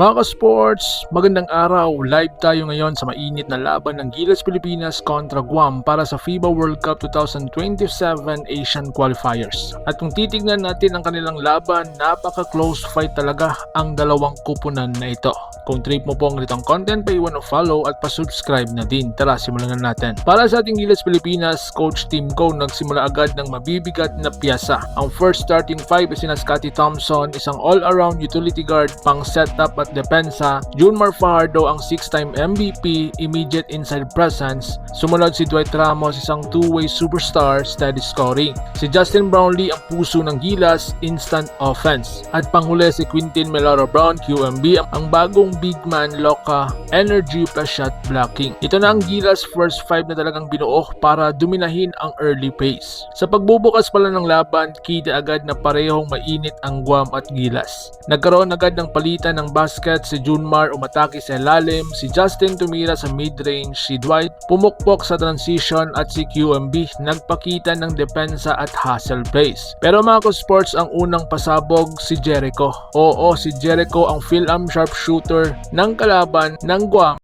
Mga ka-sports, magandang araw. Live tayo ngayon sa mainit na laban ng Gilas Pilipinas kontra Guam para sa FIBA World Cup 2027 Asian Qualifiers. At kung titignan natin ang kanilang laban, napaka-close fight talaga ang dalawang kupunan na ito. Kung trip mo po ang ganitong content, pa-iwan o follow at pa-subscribe na din. Tara, simulan na natin. Para sa ating Gilas Pilipinas, Coach Team Ko nagsimula agad ng mabibigat na piyasa. Ang first starting five ay sina Scotty Thompson, isang all-around utility guard pang setup at depensa. Junmar Fajardo ang six-time MVP, immediate inside presence. Sumunod si Dwight Ramos, isang two-way superstar, steady scoring. Si Justin Brownlee ang puso ng Gilas, instant offense. At panghuli si Quintin Meloro Brown, QMB, ang bagong big man Loka, energy plus shot blocking. Ito na ang Gilas first five na talagang binuo para duminahin ang early pace. Sa pagbubukas pala ng laban, kita agad na parehong mainit ang Guam at Gilas. Nagkaroon agad ng palitan ng basket si Junmar umatake sa ilalim, si Justin tumira sa mid-range, si Dwight pumukpok sa transition at si QMB nagpakita ng depensa at hustle plays. Pero mga sports ang unang pasabog si Jericho. Oo, si Jericho ang Phil-Am sharpshooter ng kalaban ng Guam